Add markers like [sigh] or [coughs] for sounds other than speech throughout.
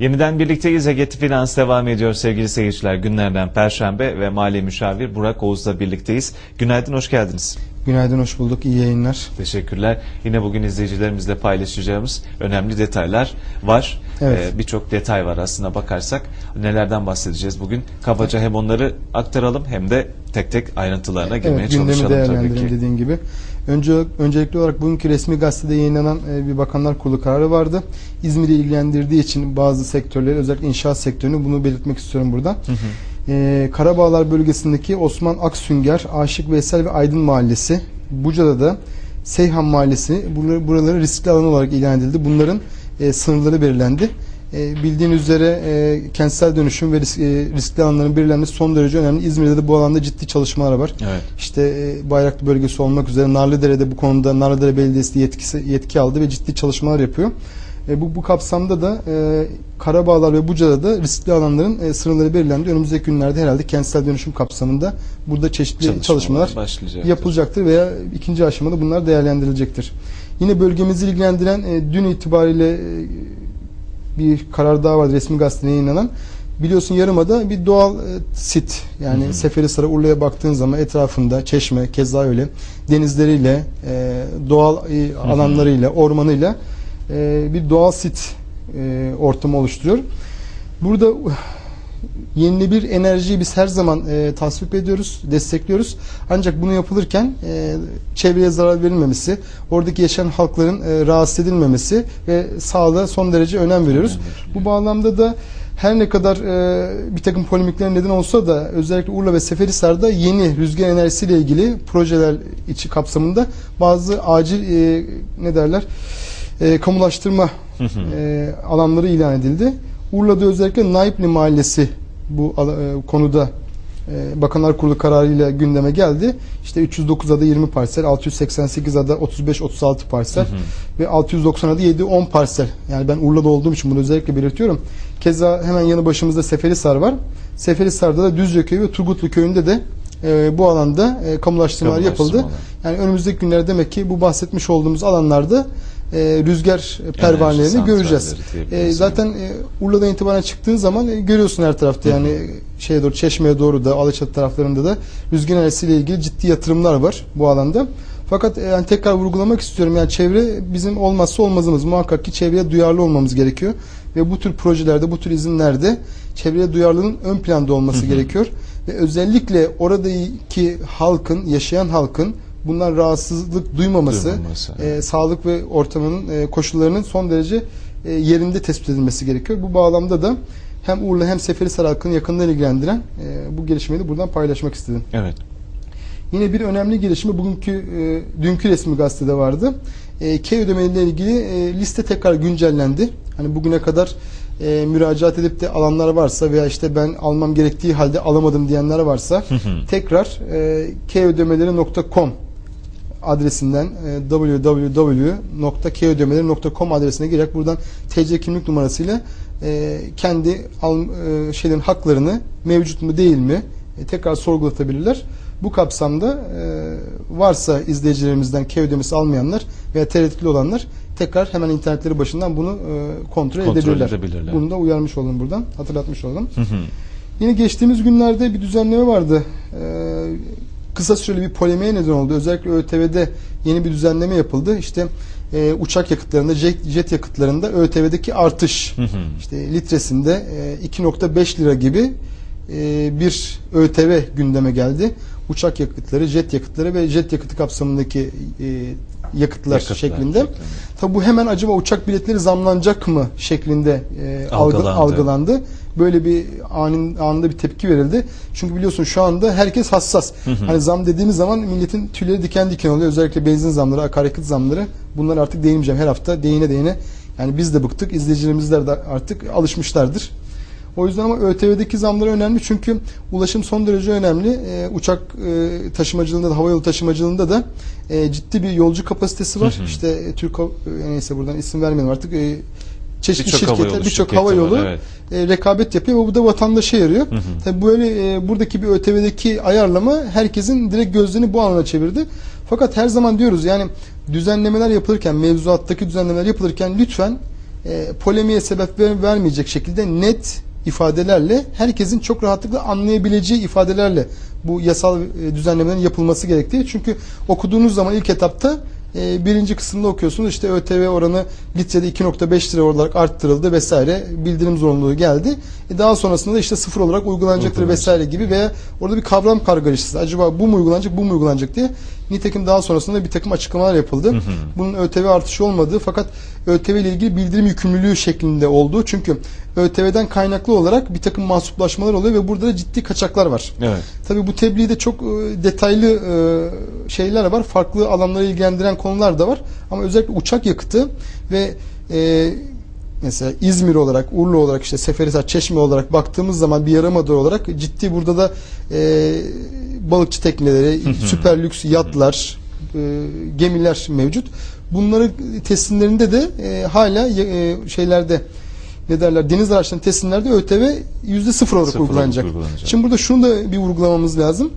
Yeniden birlikteyiz. Ege Finans devam ediyor sevgili seyirciler. Günlerden Perşembe ve Mali Müşavir Burak Oğuz'la birlikteyiz. Günaydın, hoş geldiniz. Günaydın, hoş bulduk. İyi yayınlar. Teşekkürler. Yine bugün izleyicilerimizle paylaşacağımız önemli detaylar var. Evet. Ee, Birçok detay var aslında bakarsak. Nelerden bahsedeceğiz bugün? Kabaca hem onları aktaralım hem de tek tek ayrıntılarına girmeye Evet, çalışalım tabii ki. dediğin gibi. Önce, öncelikli olarak bugünkü resmi gazetede yayınlanan e, bir Bakanlar Kurulu kararı vardı. İzmir'i ilgilendirdiği için bazı sektörleri özellikle inşaat sektörünü bunu belirtmek istiyorum burada. E, Karabağlar bölgesindeki Osman Aksünger, Aşık Veysel ve Aydın Mahallesi, Buca'da da Seyhan Mahallesi buraları, buraları riskli alan olarak ilan edildi. Bunların e, sınırları belirlendi. E, bildiğin üzere e, kentsel dönüşüm ve risk- e, riskli alanların belirlenmesi son derece önemli. İzmir'de de bu alanda ciddi çalışmalar var. Evet. İşte e, Bayraklı bölgesi olmak üzere Narlıdere'de bu konuda Narlıdere Belediyesi yetkisi, yetki aldı ve ciddi çalışmalar yapıyor. E, bu, bu kapsamda da e, Karabağlar ve Buca'da da riskli alanların e, sınırları belirlendi. Önümüzdeki günlerde herhalde kentsel dönüşüm kapsamında burada çeşitli çalışmalar, başlayacak. yapılacaktır veya ikinci aşamada bunlar değerlendirilecektir. Yine bölgemizi ilgilendiren e, dün itibariyle e, bir karar daha vardı resmi gazetede yayınlanan. Biliyorsun Yarımada bir doğal e, sit yani Seferihisar'a Urla'ya baktığın zaman etrafında Çeşme keza öyle denizleriyle e, doğal e, alanlarıyla ormanıyla e, bir doğal sit e, ortamı oluşturuyor. Burada uh, yenilebilir enerjiyi biz her zaman e, tasvip ediyoruz, destekliyoruz. Ancak bunu yapılırken e, çevreye zarar verilmemesi, oradaki yaşayan halkların e, rahatsız edilmemesi ve sağlığa son derece önem veriyoruz. Bu bağlamda da her ne kadar e, bir takım polemiklerin neden olsa da özellikle Urla ve Seferihisar'da yeni rüzgar enerjisiyle ilgili projeler içi kapsamında bazı acil e, ne derler e, kamulaştırma e, alanları ilan edildi. Urla'da özellikle Naipli Mahallesi bu e, konuda e, Bakanlar Kurulu kararıyla gündeme geldi. İşte 309 ada 20 parsel, 688 ada 35-36 parsel ve 690 ada 7-10 parsel. Yani ben Urla'da olduğum için bunu özellikle belirtiyorum. Keza hemen yanı başımızda Seferihisar var. Seferihisar'da da Düzce Köyü ve Turgutlu Köyü'nde de e, bu alanda e, kamulaştırmalar yapıldı. Yani önümüzdeki günlerde demek ki bu bahsetmiş olduğumuz alanlarda e, rüzgar pervanelerini göreceğiz. E, zaten e, Urla'dan itibaren çıktığın zaman e, görüyorsun her tarafta. Yani e, şeye doğru Çeşme'ye doğru da Alaçatı taraflarında da rüzgar enerjisiyle ilgili ciddi yatırımlar var bu alanda. Fakat e, yani tekrar vurgulamak istiyorum. Yani çevre bizim olmazsa olmazımız. Muhakkak ki çevreye duyarlı olmamız gerekiyor. Ve bu tür projelerde, bu tür izinlerde çevreye duyarlılığın ön planda olması gerekiyor. Ve özellikle oradaki halkın, yaşayan halkın bundan rahatsızlık duymaması, Duymaması, e, sağlık ve ortamının e, koşullarının son derece e, yerinde tespit edilmesi gerekiyor. Bu bağlamda da hem Urla hem Seferihisar halkını yakından ilgilendiren e, bu gelişmeyi de buradan paylaşmak istedim. Evet. Yine bir önemli gelişme bugünkü e, dünkü resmi gazetede vardı. E, K ödemeleriyle ilgili e, liste tekrar güncellendi. Hani bugüne kadar e, müracaat edip de alanlar varsa veya işte ben almam gerektiği halde alamadım diyenler varsa tekrar e, ködemeleri.com adresinden e, www.ködemeleri.com adresine girerek buradan TC kimlik numarasıyla e, kendi e, şeylerin haklarını mevcut mu değil mi e, tekrar sorgulatabilirler. Bu kapsamda e, varsa izleyicilerimizden K ödemesi almayanlar veya tereddütlü olanlar tekrar hemen internetleri başından bunu e, kontrol, Kontrol edebilirler. edebilirler. Bunu da uyarmış olalım buradan, hatırlatmış olalım. Yine geçtiğimiz günlerde bir düzenleme vardı. Kısa süreli bir polemiğe neden oldu. Özellikle ÖTV'de yeni bir düzenleme yapıldı. İşte e, uçak yakıtlarında, jet, jet yakıtlarında ÖTV'deki artış. işte litresinde e, 2.5 lira gibi e, bir ÖTV gündeme geldi. Uçak yakıtları, jet yakıtları ve jet yakıtı kapsamındaki e, yakıtlar, Yakıtlar şeklinde. şeklinde. Tabi bu hemen acaba uçak biletleri zamlanacak mı şeklinde e, algı- Algılandı. algılandı. Böyle bir anin, anında bir tepki verildi. Çünkü biliyorsun şu anda herkes hassas. Hani zam dediğimiz zaman milletin tüyleri diken diken oluyor. Özellikle benzin zamları, akaryakıt zamları. Bunlar artık değinmeyeceğim. Her hafta değine değine. Yani biz de bıktık. İzleyicilerimizler de artık alışmışlardır. O yüzden ama ÖTV'deki zamları önemli çünkü ulaşım son derece önemli. Ee, uçak e, taşımacılığında da havayolu taşımacılığında da e, ciddi bir yolcu kapasitesi var. İşte e, Türk e, neyse buradan isim vermeyelim artık. E, çeşitli Birçok şirketler, birçok hava yolu evet. e, rekabet yapıyor ve bu da vatandaşa yarıyor. Tabii böyle e, buradaki bir ÖTV'deki ayarlama herkesin direkt gözlerini bu alana çevirdi. Fakat her zaman diyoruz yani düzenlemeler yapılırken, mevzuattaki düzenlemeler yapılırken lütfen e, polemiğe sebep ver- vermeyecek şekilde net ifadelerle herkesin çok rahatlıkla anlayabileceği ifadelerle bu yasal e, düzenlemelerin yapılması gerektiği. Çünkü okuduğunuz zaman ilk etapta e, birinci kısımda okuyorsunuz işte ÖTV oranı litrede 2.5 lira olarak arttırıldı vesaire bildirim zorunluluğu geldi. E, daha sonrasında da işte sıfır olarak uygulanacaktır Uygulanacak. vesaire gibi veya orada bir kavram kargaşası. Acaba bu mu uygulanacak bu mu uygulanacak diye. Nitekim daha sonrasında bir takım açıklamalar yapıldı. Bunun ÖTV artışı olmadığı fakat ÖTV ile ilgili bildirim yükümlülüğü şeklinde olduğu. Çünkü ÖTV'den kaynaklı olarak bir takım mahsuplaşmalar oluyor ve burada da ciddi kaçaklar var. Evet. Tabii bu tebliğde çok e, detaylı e, şeyler var. Farklı alanları ilgilendiren konular da var. Ama özellikle uçak yakıtı ve e, mesela İzmir olarak, Urla olarak, işte Seferihisar, Çeşme olarak baktığımız zaman bir yarımada olarak ciddi burada da e, balıkçı tekneleri, süper lüks yatlar, e, gemiler mevcut. Bunları teslimlerinde de e, hala e, şeylerde ne derler deniz araçlarının teslimlerde ÖTV yüzde sıfır olarak Sıfır uygulanacak. uygulanacak. Şimdi burada şunu da bir vurgulamamız lazım.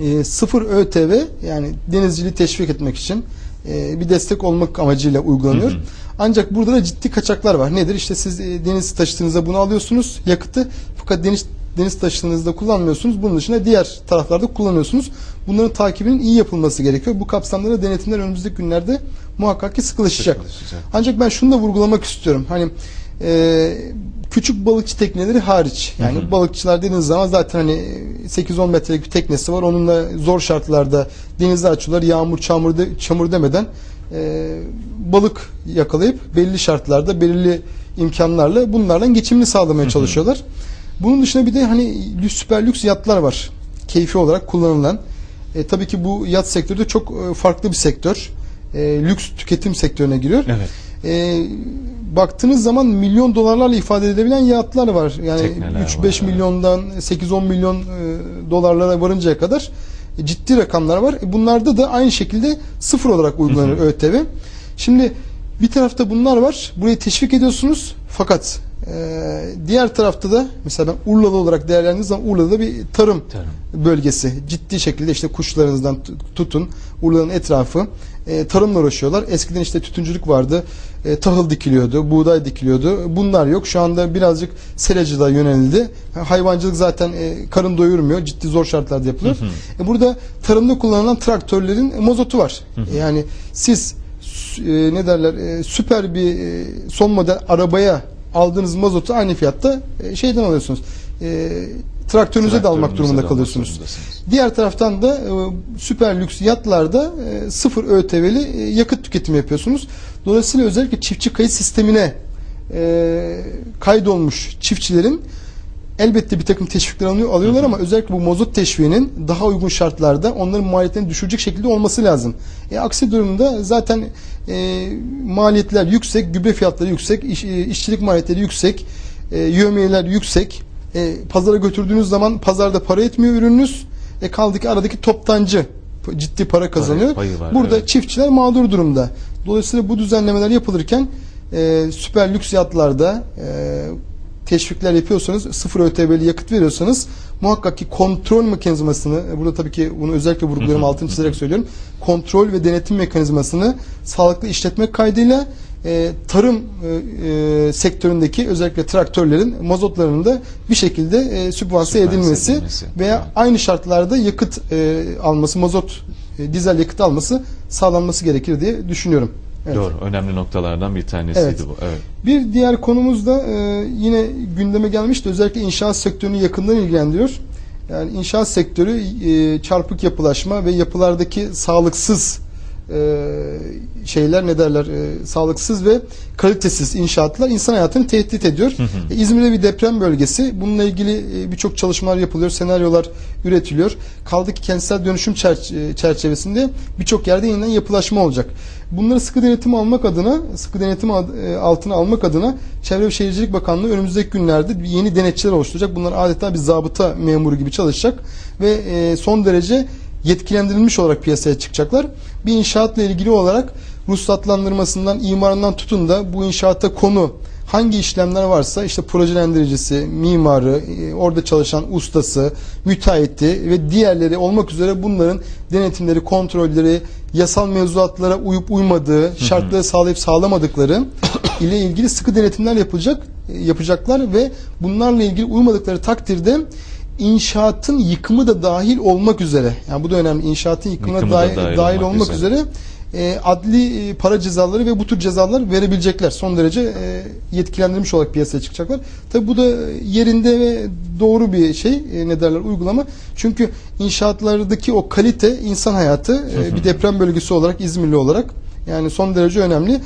E, sıfır ÖTV yani denizciliği teşvik etmek için e, bir destek olmak amacıyla uygulanıyor. Hı hı. Ancak burada da ciddi kaçaklar var. Nedir? İşte siz e, deniz taşıtınızda bunu alıyorsunuz yakıtı fakat deniz deniz taşıtınızda kullanmıyorsunuz. Bunun dışında diğer taraflarda kullanıyorsunuz. Bunların takibinin iyi yapılması gerekiyor. Bu kapsamda da denetimler önümüzdeki günlerde muhakkak ki sıkılaşacak. Sıkılaşacak. Ancak ben şunu da vurgulamak istiyorum. Hani e, küçük balıkçı tekneleri hariç. Yani Hı hı. balıkçılar dediğiniz zaman zaten hani 8-10 metrelik bir teknesi var. Onunla zor şartlarda denize açıyorlar. Yağmur, çamur, de, çamur demeden e, balık yakalayıp belli şartlarda, belirli imkanlarla bunlardan geçimini sağlamaya çalışıyorlar. Bunun dışında bir de hani süper lüks yatlar var. Keyfi olarak kullanılan. E, tabii ki bu yat sektörü de çok e, farklı bir sektör. E, lüks tüketim sektörüne giriyor. Evet. E, baktığınız zaman milyon dolarlarla ifade edilebilen yatlar var. Yani Tekneler 3-5 var, evet. milyondan 8-10 milyon e, dolarlara varıncaya kadar e, ciddi rakamlar var. E, bunlarda da aynı şekilde sıfır olarak uygulanır ÖTV. Şimdi bir tarafta bunlar var. Burayı teşvik ediyorsunuz. Fakat e, diğer tarafta da mesela ben Urlalı olarak değerlendirdiğim zaman Urla'da bir tarım Tarım. bölgesi. Ciddi şekilde işte kuşlarınızdan tutun Urla'nın etrafı e, tarımla uğraşıyorlar. Eskiden işte tütüncülük vardı. E, tahıl dikiliyordu, buğday dikiliyordu. Bunlar yok. Şu anda birazcık seracılığa yönelildi. Ha, Hayvancılık zaten e, karın doyurmuyor. Ciddi zor şartlarda yapılıyor. E, burada tarımda kullanılan traktörlerin mozotu var. E, yani siz e, ne derler e, süper bir e, son model arabaya aldığınız mazotu aynı fiyatta e, şeyden alıyorsunuz. E, traktörünüze de almak durumunda de kalıyorsunuz. Diğer taraftan da e, süper lüks yatlarda e, sıfır ÖTV'li e, yakıt tüketimi yapıyorsunuz. Dolayısıyla özellikle çiftçi kayıt sistemine e, kaydolmuş çiftçilerin elbette bir takım teşvikler alıyor, alıyorlar ama özellikle bu mazot teşviğinin daha uygun şartlarda onların maliyetlerini düşürecek şekilde olması lazım. E, aksi durumda zaten e, maliyetler yüksek, gübre fiyatları yüksek, iş- e, işçilik maliyetleri yüksek, e, yövmiyeler yüksek. E, pazara götürdüğünüz zaman pazarda para etmiyor ürününüz. E, kaldı ki aradaki toptancı ciddi para kazanıyor. payı var, Burada evet. çiftçiler mağdur durumda. Dolayısıyla bu düzenlemeler yapılırken e, süper lüks yatlarda e, teşvikler yapıyorsanız sıfır ÖTV'li yakıt veriyorsanız muhakkak ki kontrol mekanizmasını e, burada tabii ki bunu özellikle vurguluyorum altını çizerek söylüyorum. Kontrol ve denetim mekanizmasını sağlıklı işletmek kaydıyla e, tarım e, e, sektöründeki özellikle traktörlerin mazotlarının da bir şekilde e, sübvanse edilmesi, edilmesi. veya Evet. aynı şartlarda yakıt e, alması, mazot, e, dizel yakıt alması sağlanması gerekir diye düşünüyorum. Evet. Doğru. Önemli noktalardan bir tanesiydi Evet. bu. Evet. Bir diğer konumuz da e, yine gündeme gelmişti. Özellikle inşaat sektörünü yakından ilgilendiriyor. Yani inşaat sektörü e, çarpık yapılaşma ve yapılardaki sağlıksız şeyler ne derler e, sağlıksız ve kalitesiz inşaatlar insan hayatını tehdit ediyor. E, İzmir'de bir deprem bölgesi. Bununla ilgili e, birçok çalışmalar yapılıyor, senaryolar üretiliyor. Kaldı ki kentsel dönüşüm çer- e, çerçevesinde birçok yerde yeniden yapılaşma olacak. Bunları sıkı denetim almak adına, sıkı denetim e, altına almak adına Çevre ve Şehircilik Bakanlığı önümüzdeki günlerde yeni denetçiler oluşturacak. Bunlar adeta bir zabıta memuru gibi çalışacak ve e, son derece yetkilendirilmiş olarak piyasaya çıkacaklar. Bir inşaatla ilgili olarak ruhsatlandırmasından, imarından tutun da bu inşaata konu hangi işlemler varsa işte projelendiricisi, mimarı, e, orada çalışan ustası, müteahhiti ve diğerleri olmak üzere bunların denetimleri, kontrolleri, yasal mevzuatlara uyup uymadığı, şartları sağlayıp sağlamadıkları [coughs] ile ilgili sıkı denetimler yapılacak e, yapacaklar ve bunlarla ilgili uymadıkları takdirde inşaatın yıkımı da dahil olmak üzere yani bu da önemli inşaatın yıkımına Yıkımı da dahil, dahil olmak olmak, üzere. üzere e, adli e, para cezaları ve bu tür cezalar verebilecekler. Son derece e, yetkilendirilmiş olarak piyasaya çıkacaklar. Tabi bu da yerinde ve doğru bir şey e, ne derler uygulama. Çünkü inşaatlardaki o kalite insan hayatı e, bir deprem bölgesi olarak İzmirli olarak yani son derece önemli.